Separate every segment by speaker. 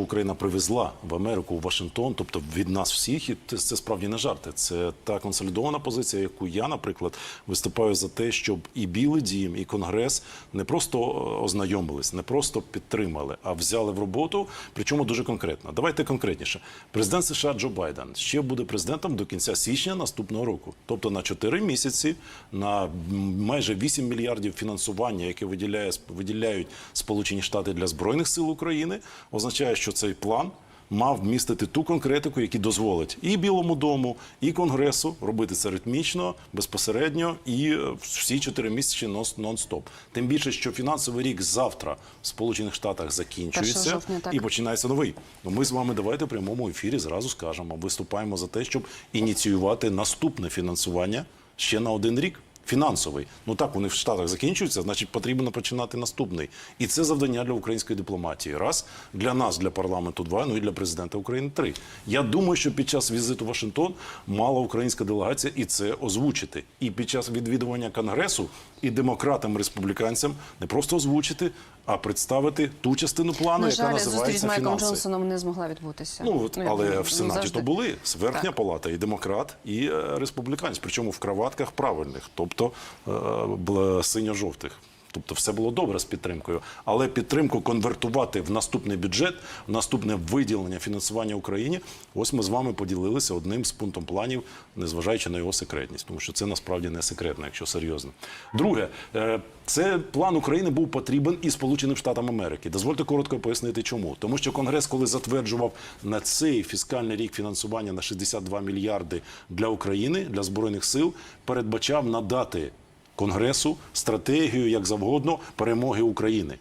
Speaker 1: Україна привезла в Америку в Вашингтон, тобто від нас всіх, і це справді не жарти. Це та консолідована позиція, яку я, наприклад, виступаю за те, щоб і Білий Дім, і Конгрес не просто е, ознайомились, не просто підтримали, а взяли в роботу. Причому дуже конкретно. Давайте конкретніше. Президент США Джо Байден ще буде президентом до кінця січня наступного року, тобто на 4 місяці, на майже 8 мільярдів фінансування, яке виділяє виділяють Сполучені Штати для збройних сил України, означає, що цей план. Мав містити ту конкретику, яка дозволить і Білому дому, і Конгресу робити це ритмічно, безпосередньо і е, всі чотири місяці нон- нон-стоп. Тим більше, що фінансовий рік завтра в Сполучених Штатах закінчується
Speaker 2: жовтня,
Speaker 1: і починається новий. Ну, Ми з вами давайте в прямому ефірі зразу скажемо. Виступаємо за те, щоб ініціювати наступне фінансування ще на один рік. Фінансовий, ну так вони в Штатах закінчуються, значить потрібно починати наступний. І це завдання для української дипломатії. Раз для нас, для парламенту, два, ну і для президента України три. Я думаю, що під час візиту в Вашингтон мала українська делегація і це озвучити. І під час відвідування конгресу і демократам, і республіканцям не просто озвучити, а представити ту частину плану,
Speaker 2: На
Speaker 1: яка
Speaker 2: жаль, зустріч з
Speaker 1: називається
Speaker 2: Майком
Speaker 1: фінанси.
Speaker 2: Джонсоном не змогла відбутися.
Speaker 1: Ну от,
Speaker 2: як
Speaker 1: але
Speaker 2: ну,
Speaker 1: в Сенаті
Speaker 2: завжди.
Speaker 1: то були верхня
Speaker 2: Так.
Speaker 1: палата, і демократ, і е, республіканець, причому в краватках правильних, тобто е, синьо-жовтих. Тобто все було добре з підтримкою, але підтримку конвертувати в наступний бюджет, в наступне виділення фінансування Україні. Ось ми з вами поділилися одним з пунктом планів, незважаючи на його секретність, тому що це насправді не секретно, якщо серйозно. Друге, е, це план України був потрібен і Сполученим Штатам Америки. Дозвольте коротко пояснити, чому. Тому що Конгрес, коли затверджував на цей фіскальний рік фінансування на 62 мільярди для України, для збройних сил, передбачав надати Конгресу стратегію як завгодно перемоги України.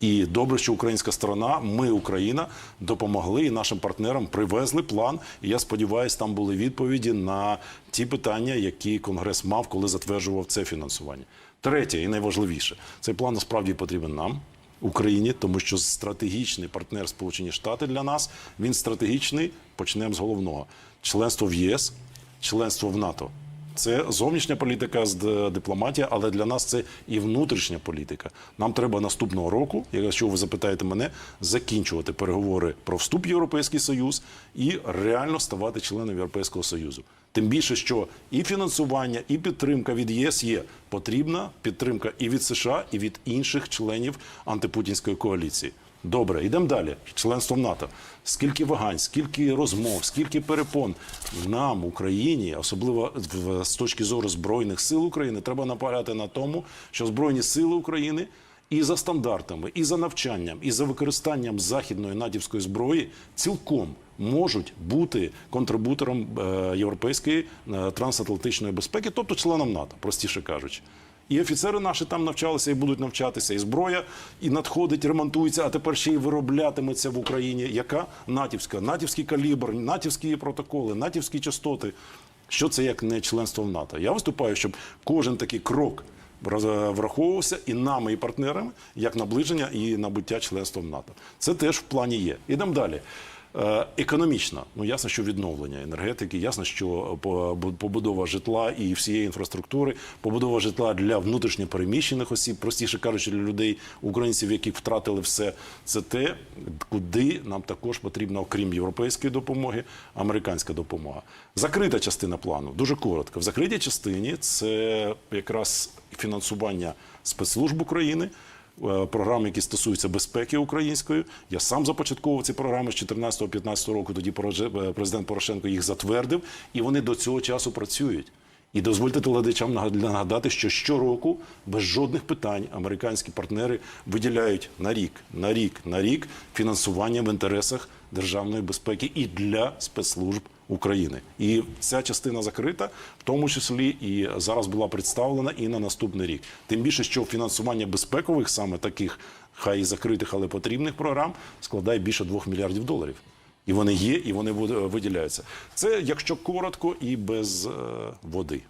Speaker 1: І добре, що українська сторона, ми, Україна, допомогли і нашим партнерам привезли план. І я сподіваюся, там були відповіді на ті питання, які Конгрес мав, коли затверджував це фінансування. Третє і найважливіше, цей план насправді потрібен нам. Україні, тому що стратегічний партнер Сполучені Штати для нас він стратегічний. Почнемо з головного: членство в ЄС, членство в НАТО. Це зовнішня політика з дипломатія, але для нас це і внутрішня політика. Нам треба наступного року, якщо ви запитаєте мене, закінчувати переговори про вступ в Європейський Союз і реально ставати членом Європейського Союзу. Тим більше, що і фінансування, і підтримка від ЄС є потрібна підтримка і від США, і від інших членів антипутінської коаліції. Добре, йдемо далі. Членство в НАТО. Скільки вагань, скільки розмов, скільки перепон нам, Україні, особливо з точки зору збройних сил України, треба наполягати на тому, що збройні сили України і за стандартами, і за навчанням, і за використанням західної натівської зброї цілком можуть бути контрибутором е, європейської е, трансатлантичної безпеки, тобто членом НАТО, простіше кажучи. І офіцери наші там навчалися і будуть навчатися, і зброя, і надходить, ремонтується, а тепер ще й вироблятиметься в Україні. Яка натівська, натівський калібр, натівські протоколи, натівські частоти. Що це як не членство в НАТО? Я виступаю, щоб кожен такий крок враховувався і нами, і партнерами як наближення і набуття членства в НАТО. Це теж в плані є. Ідемо далі. Е, Економічно, ну ясно, що відновлення енергетики, ясно, що по- побудова житла і всієї інфраструктури, побудова житла для внутрішньопереміщених осіб, простіше кажучи, для людей, українців, які втратили все, це те, куди нам також потрібна, окрім європейської допомоги, американська допомога. Закрита частина плану, дуже коротко. В закритій частині це якраз фінансування спецслужб України е, програми, які стосуються безпеки української. Я сам започатковував ці програми з 14-15 року. Тоді е, президент Порошенко їх затвердив, і вони до цього часу працюють. І дозвольте телеглядачам нагадати, що щороку без жодних питань американські партнери виділяють на рік, на рік, на рік фінансування в інтересах державної безпеки і для спецслужб України. І ця частина закрита, в тому числі і зараз була представлена і на наступний рік. Тим більше, що фінансування безпекових, саме таких, хай і закритих, але потрібних програм, складає більше 2 мільярдів доларів. І вони є, і вони вид- виділяються. Це якщо коротко і без е, води.